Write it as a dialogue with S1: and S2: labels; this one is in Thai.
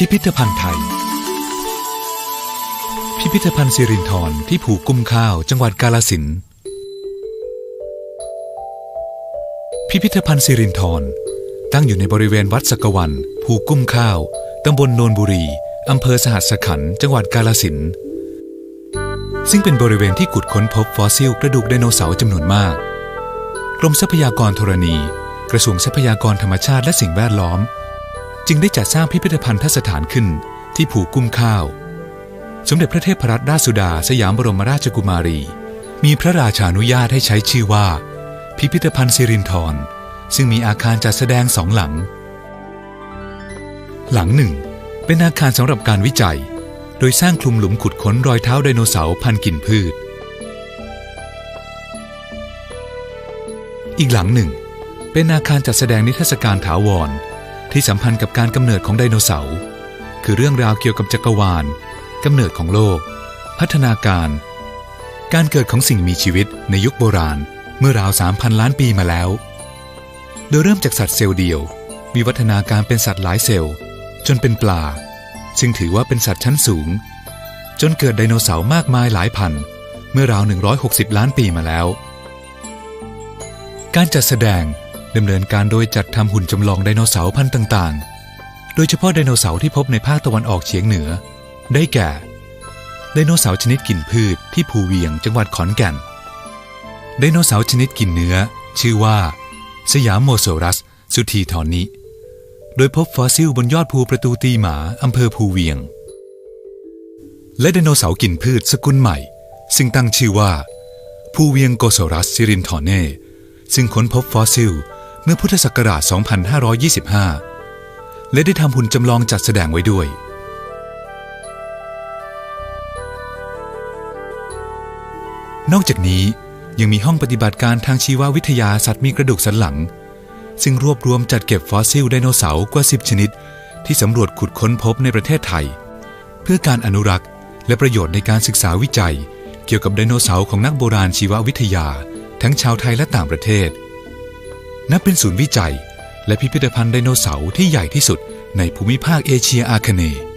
S1: พิพิธภัณฑ์ไทย พิพิธภัณฑ์สิรินธรที่ผูกกุ้มข้าวจังหวัดกาลสินพิพิธภัณฑ์สิรินธรตั้งอยู่ในบริเวณวัดสักวัน ภูกุ้มข้าว ตำบลโนนบุรี อำเภอสหัสขันธ์จังหวัดกาลสินซึ่งเป็นบริเวณที่ขุดค้นพบฟอสซิลกระดูกไดโนเสาร์จำนวนมาก กรมทรัพยากรธรณี กระทรวงทรัพยากรธรรมชาติและสิ่งแวดล้อม จึงได้จัดสร้างพิพิธภัณฑสถานขึ้นที่ผูกุ้มข้าว สมเด็จพระเทพรัตนราชสุดาสยามบรมราชกุมารี มีพระราชานุญาตให้ใช้ชื่อว่า พิพิธภัณฑ์สิรินธรซึ่งมีอาคารจัดแสดงสองหลัง หลังหนึ่ง เป็นอาคารสำหรับการวิจัย โดยสร้างคลุมหลุมขุดค้นรอยเท้าไดโนเสาร์พันกิ่นพืช อีกหลังหนึ่ง เป็นอาคารจัดแสดงนิทรรศการถาวร ที่สัมพันธ์กับการกำเนิดของไดโนเสาร์คือเรื่องราวเกี่ยวกับจักรวาลกำเนิดของโลก พัฒนาการ การเกิดของสิ่งมีชีวิตในยุคโบราณเมื่อราว 3,000 ล้านปีมาแล้ว โดยเริ่มจากสัตว์เซลล์เดียวมีวัฒนาการเป็นสัตว์หลายเซลล์ จนเป็นปลา ซึ่งถือว่าเป็นสัตว์ชั้นสูง จนเกิดไดโนเสาร์มากมายหลายพัน เมื่อราว 160 ล้านปีมาแล้ว การจัดแสดง ดำเนินการโดยจัดทำหุ่นจำลองไดโนเสาร์พันธุ์ต่างๆ โดยเฉพาะไดโนเสาร์ที่พบในภาคตะวันออกเฉียงเหนือ ได้แก่ ไดโนเสาร์ชนิดกินพืชที่ภูเวียงจังหวัดขอนแก่น ไดโนเสาร์ชนิดกินเนื้อ ชื่อว่า สยามโมโซรัส สุธีทอนนิโดยพบฟอสซิลบนยอดภูประตูตีหมาอำเภอภูเวียง และไดโนเสาร์กินพืชสกุลใหม่ ซึ่งตั้งชื่อว่า ภูเวียงโกโซรัสซิรินทอเน่ซึ่งค้นพบฟอสซิล เมื่อพุทธศักราช 2525 และได้ทำหุ่นจำลองจัดแสดงไว้ด้วย นอกจากนี้ยังมีห้องปฏิบัติการทางชีววิทยาสัตว์มีกระดูกสันหลัง ซึ่งรวบรวมจัดเก็บฟอสซิลไดโนเสาร์กว่า 10 ชนิด ที่สำรวจขุดค้นพบในประเทศไทย เพื่อการอนุรักษ์ และประโยชน์ในการศึกษาวิจัย เกี่ยวกับไดโนเสาร์ของนักโบราณชีววิทยา ทั้งชาวไทยและต่างประเทศ นับเป็นศูนย์วิจัย และพิพิธภัณฑ์ไดโนเสาร์ที่ใหญ่ที่สุดในภูมิภาคเอเชียอาคเนย์